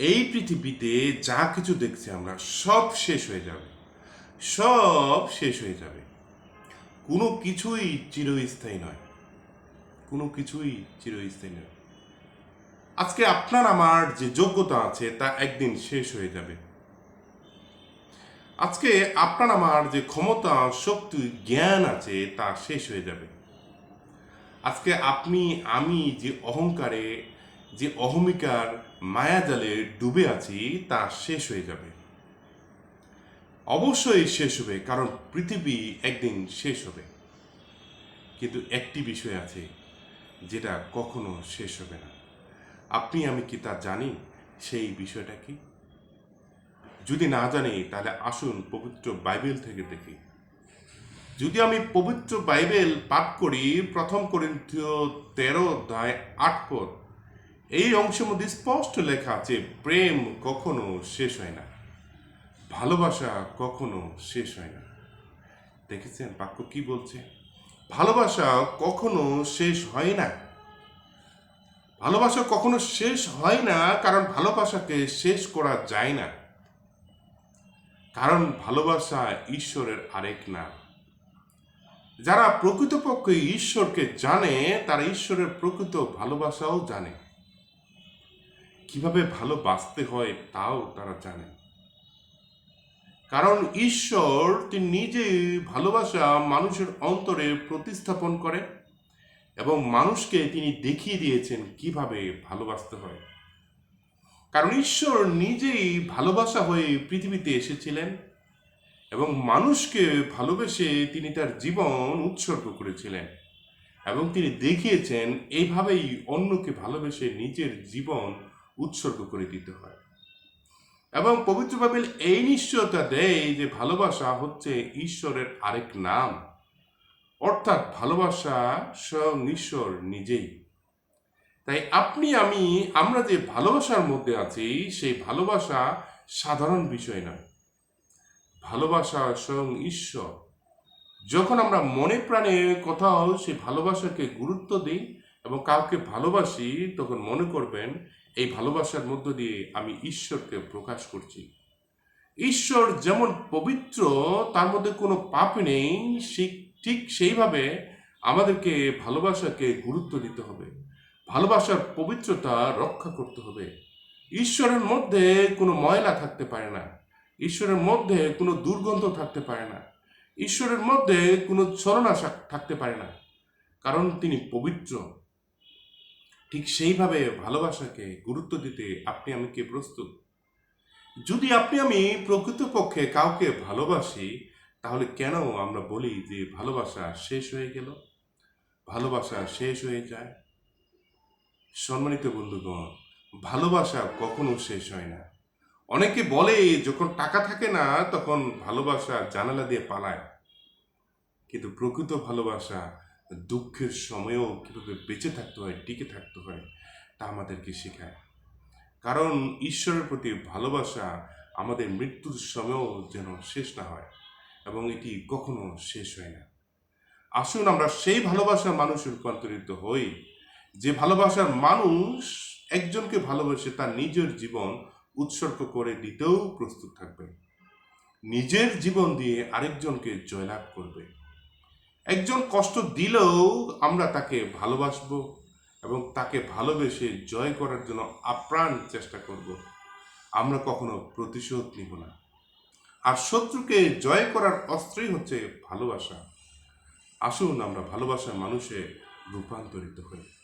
এই পৃথিবীতে যা কিছু দেখছি আমরা, সব শেষ হয়ে যাবে। সব শেষ হয়ে যাবে। কোনো কিছুই চিরস্থায়ী নয়। কোনো কিছুই চিরস্থায়ী নয়। আজকে আপনার, আমার যে যোগ্যতা আছে, তা একদিন শেষ হয়ে যাবে। আজকে আপনার, আমার যে ক্ষমতা, শক্তি, জ্ঞান আছে, তা শেষ হয়ে যাবে। আজকে আপনি, আমি যে অহংকারে যে অহমিকার মায়াজালে ডুবে আছি, তা শেষ হয়ে যাবে। অবশ্যই শেষ হবে, কারণ পৃথিবী একদিন শেষ হবে। কিন্তু একটি বিষয় আছে যেটা কখনো শেষ হবে না। আপনি, আমি কি তা জানি? সেই বিষয়টা কি? যদি না জানি, তাহলে আসুন পবিত্র বাইবেল থেকে দেখি। যদি আমি পবিত্র বাইবেল পাঠ করি, প্রথম করিন্থীয় তেরো অধ্যায় আট পদ এই অংশের মধ্যে স্পষ্ট লেখা আছে, প্রেম কখনো শেষ হয় না, ভালোবাসা কখনো শেষ হয় না। দেখেছেন বাক্য কি বলছে? ভালোবাসা কখনো শেষ হয় না। ভালোবাসা কখনো শেষ হয় না, কারণ ভালোবাসাকে শেষ করা যায় না। কারণ ভালোবাসা ঈশ্বরের আরেক নাম। যারা প্রকৃতপক্ষে ঈশ্বরকে জানে, তারা ঈশ্বরের প্রকৃত ভালোবাসাও জানে। কীভাবে ভালোবাসতে হয় তাও তারা জানে। কারণ ঈশ্বর তিনি নিজেই ভালোবাসা মানুষের অন্তরে প্রতিস্থাপন করে এবং মানুষকে তিনি দেখিয়ে দিয়েছেন কীভাবে ভালোবাসতে হয়। কারণ ঈশ্বর নিজেই ভালোবাসা হয়ে পৃথিবীতে এসেছিলেন এবং মানুষকে ভালোবেসে তিনি তার জীবন উৎসর্গ করেছিলেন এবং তিনি দেখিয়েছেন, এইভাবেই অন্যকে ভালোবেসে নিজের জীবন উৎসর্গ করে দিতে হয়। এবং পবিত্র বাইবেল এই নিশ্চয়তা দেয় যে ভালোবাসা হচ্ছে ঈশ্বরের আরেক নাম। অর্থাৎ ভালোবাসা স্বয়ং ঈশ্বর নিজেই। তাই আপনি, আমি, আমরা যে ভালোবাসার মধ্যে আছি, সেই ভালোবাসা সাধারণ বিষয় নয়। ভালোবাসা স্বয়ং ঈশ্বর। যখন আমরা মনে প্রাণে কোথাও সেই ভালোবাসাকে গুরুত্ব দিই এবং কাউকে ভালোবাসি, তখন মনে করবেন এই ভালোবাসার মধ্য দিয়ে আমি ঈশ্বরকে প্রকাশ করছি। ঈশ্বর যেমন পবিত্র, তার মধ্যে কোনো পাপ নেই ঠিক সেইভাবে আমাদেরকে ভালোবাসাকে গুরুত্ব দিতে হবে। ভালোবাসার পবিত্রতা রক্ষা করতে হবে। ঈশ্বরের মধ্যে কোনো ময়লা থাকতে পারে না। ঈশ্বরের মধ্যে কোনো দুর্গন্ধ থাকতে পারে না। ঈশ্বরের মধ্যে কোনো ছলনা থাকতে পারে না। কারণ তিনি পবিত্র। ঠিক সেইভাবে ভালোবাসাকে গুরুত্ব দিতে আপনি আমি কে প্রস্তুত? যদি আপনি আমি প্রকৃতপক্ষে কাউকে ভালোবাসি, তাহলে কেন আমরা বলি যে ভালোবাসা শেষ হয়ে গেল? ভালোবাসা শেষ হয়ে যায়? সম্মানিত বন্ধুগণ, ভালোবাসা কখনো শেষ হয় না। অনেকে বলে যখন টাকা থাকে না, তখন ভালোবাসা জানালা দিয়ে পালায়। কিন্তু প্রকৃত ভালোবাসা দুঃখের সময়েও কীভাবে বেঁচে থাকতে হয়, টিকে থাকতে হয়, তা আমাদেরকে শেখায়। কারণ ঈশ্বরের প্রতি ভালোবাসা আমাদের মৃত্যুর সময়ও যেন শেষ না হয় এবং এটি কখনো শেষ হয় না। আসুন আমরা সেই ভালোবাসার মানুষে রূপান্তরিত হই, যে ভালোবাসার মানুষ একজনকে ভালোবেসে তার নিজের জীবন উৎসর্গ করে দিতেও প্রস্তুত থাকবে নিজের জীবন দিয়ে আরেকজনকে জয়লাভ করবে। একজন কষ্ট দিলেও আমরা তাকে ভালোবাসব এবং তাকে ভালোবেসে জয় করার জন্য আপ্রাণ চেষ্টা করব। আমরা কখনো প্রতিশোধ নিব না। আর শত্রুকে জয় করার অস্ত্রই হচ্ছে ভালোবাসা। আসুন আমরা ভালোবাসার মানুষে রূপান্তরিত হই।